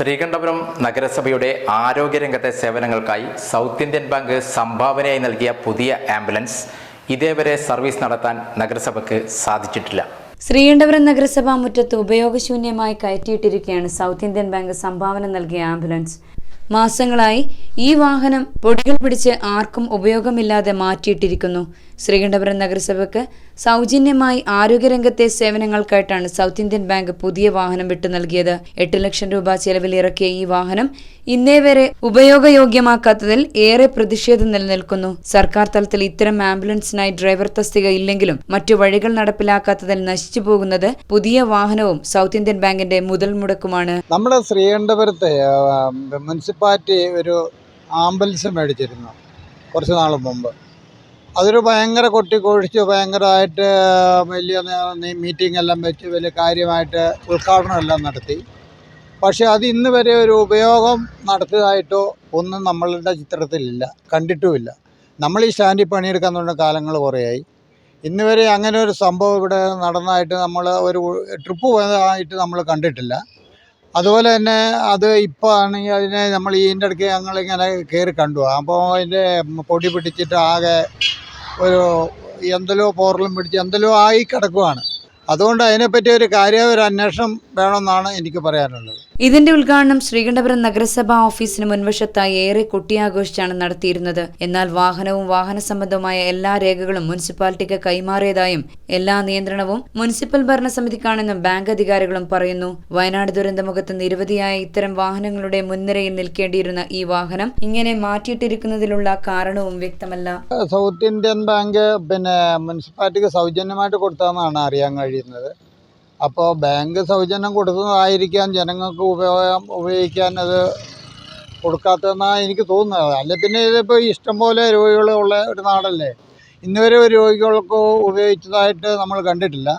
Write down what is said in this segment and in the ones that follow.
ശ്രീകണ്ഠപുരം നഗരസഭയുടെ ആരോഗ്യരംഗത്തെ സേവനങ്ങൾക്കായി സൗത്ത് ഇന്ത്യൻ ബാങ്ക് സംഭാവനയായി നൽകിയ പുതിയ ആംബുലൻസ് ഇതേവരെ സർവീസ് നടത്താൻ നഗരസഭയ്ക്ക് സാധിച്ചിട്ടില്ല. ശ്രീകണ്ഠപുരം നഗരസഭാ മുറ്റത്ത് ഉപയോഗശൂന്യമായി കയറ്റിയിട്ടിരിക്കുകയാണ് സൗത്ത് ഇന്ത്യൻ ബാങ്ക് സംഭാവന നൽകിയ ആംബുലൻസ്. മാസങ്ങളായി ഈ വാഹനം പൊടികൾ പിടിച്ച് ആർക്കും ഉപയോഗമില്ലാതെ മാറ്റിയിട്ടിരിക്കുന്നു. ശ്രീകണ്ഠപുരം നഗരസഭയ്ക്ക് സൗജന്യമായി ആരോഗ്യരംഗത്തെ സേവനങ്ങൾക്കായിട്ടാണ് സൗത്ത് ഇന്ത്യൻ ബാങ്ക് പുതിയ വാഹനം വിട്ടു നൽകിയത്. എട്ട് ലക്ഷം രൂപ ചെലവിൽ ഇറക്കിയ ഈ വാഹനം ഇന്നേ വരെ ഉപയോഗയോഗ്യമാക്കാത്തതിൽ ഏറെ പ്രതിഷേധം നിലനിൽക്കുന്നു. സർക്കാർ തലത്തിൽ ഇത്തരം ആംബുലൻസിനായി ഡ്രൈവർ തസ്തിക ഇല്ലെങ്കിലും മറ്റു വഴികൾ നടപ്പിലാക്കാത്തതിൽ നശിച്ചു പോകുന്നത് പുതിയ വാഹനവും സൗത്ത് ഇന്ത്യൻ ബാങ്കിന്റെ മുതൽ മുടക്കുമാണ്. നമ്മുടെ ശ്രീകണ്ഠപുരത്തെ മുനിസിപ്പാലിറ്റി ഒരു ആംബുലൻസ് മേടിച്ചിരുന്നു കുറച്ച് നാൾ മുമ്പ്. അതൊരു ഭയങ്കര കൊട്ടിക്കൊഴിച്ച് ഭയങ്കരമായിട്ട് വലിയ മീറ്റിംഗ് എല്ലാം വെച്ച് വലിയ കാര്യമായിട്ട് ഉദ്ഘാടനം എല്ലാം നടത്തി. പക്ഷെ അത് ഇന്ന് വരെ ഒരു ഉപയോഗം നടത്തിയതായിട്ടോ ഒന്നും നമ്മളുടെ ചിത്രത്തിലില്ല കണ്ടിട്ടുമില്ല. നമ്മൾ ഈ സ്റ്റാൻഡിൽ പണിയെടുക്കാൻ തുടങ്ങിയ കാലങ്ങൾ കുറേയായി. ഇന്ന് വരെ അങ്ങനെ ഒരു സംഭവം ഇവിടെ നടന്നതായിട്ട് നമ്മൾ ഒരു ട്രിപ്പ് പോയതായിട്ട് നമ്മൾ കണ്ടിട്ടില്ല. അതുപോലെ തന്നെ അത് ഇപ്പോൾ ആണെങ്കിൽ അതിനെ നമ്മൾ ഇതിന്റെ ഇടയ്ക്ക് ഞങ്ങളിങ്ങനെ കയറി കണ്ടു. അപ്പോൾ അതിന്റെ പൊടി പിടിച്ചിട്ട് ആകെ ഒരു എന്തെല്ലോ പോറലും പിടിച്ച് എന്തെല്ലോ ആയി കിടക്കുവാണ്. അതുകൊണ്ട് അതിനെപ്പറ്റി ഒരു കാര്യമായ ഒരു അന്വേഷണം വേണമെന്നാണ് എനിക്ക് പറയാനുള്ളത്. ഇതിന്റെ ഉദ്ഘാടനം ശ്രീകണ്ഠപുരം നഗരസഭാ ഓഫീസിന് മുൻവശത്തായി ഏറെ കൊട്ടിയാഘോഷിച്ചാണ് നടത്തിയിരുന്നത്. എന്നാൽ വാഹനവും വാഹന സംബന്ധമായ എല്ലാ രേഖകളും മുനിസിപ്പാലിറ്റിക്ക് കൈമാറിയതായും എല്ലാ നിയന്ത്രണവും മുനിസിപ്പൽ ഭരണസമിതിക്കാണെന്നും ബാങ്ക് അധികാരികളും പറയുന്നു. വയനാട് ദുരന്തമുഖത്ത് നിരവധിയായ ഇത്തരം വാഹനങ്ങളുടെ മുൻനിരയിൽ നിൽക്കേണ്ടിയിരുന്ന ഈ വാഹനം ഇങ്ങനെ മാറ്റിയിട്ടിരിക്കുന്നതിലുള്ള കാരണവും വ്യക്തമല്ല. സൗത്ത് ഇന്ത്യൻ ബാങ്ക് പിന്നെ മുനിസിപ്പാലിറ്റിക്ക് സൗജന്യമായിട്ട് കൊടുത്തതെന്നാണ് അറിയാൻ കഴിയുന്നത്. അപ്പോൾ ബാങ്ക് സൗജന്യം കൊടുക്കുന്നതായിരിക്കാം ജനങ്ങൾക്ക് ഉപയോഗം ഉപയോഗിക്കാൻ അത് കൊടുക്കാത്തതെന്നാണ് എനിക്ക് തോന്നുന്നത്. അല്ലെ പിന്നെ ഇതിപ്പോൾ ഇഷ്ടംപോലെ രോഗികളുള്ള ഒരു നാടല്ലേ? ഇന്നുവരെ ഒരു രോഗികൾക്ക് ഉപയോഗിച്ചതായിട്ട് നമ്മൾ കണ്ടിട്ടില്ല.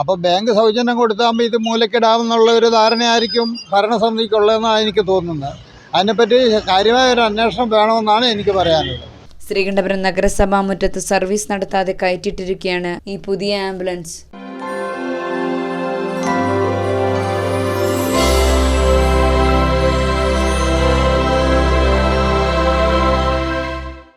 അപ്പോൾ ബാങ്ക് സൗജന്യം കൊടുത്താകുമ്പോൾ ഇത് മൂലക്കിടാമെന്നുള്ള ഒരു ധാരണയായിരിക്കും ഭരണസമിതിക്കുള്ളതെന്നാണ് എനിക്ക് തോന്നുന്നത്. അതിനെപ്പറ്റി കാര്യമായ ഒരു അന്വേഷണം വേണമെന്നാണ് എനിക്ക് പറയാനുള്ളത്. ശ്രീകണ്ഠപുരം നഗരസഭാ മുറ്റത്ത് സർവീസ് നടത്താതെ കയറ്റിയിട്ടിരിക്കുകയാണ് ഈ പുതിയ ആംബുലൻസ്.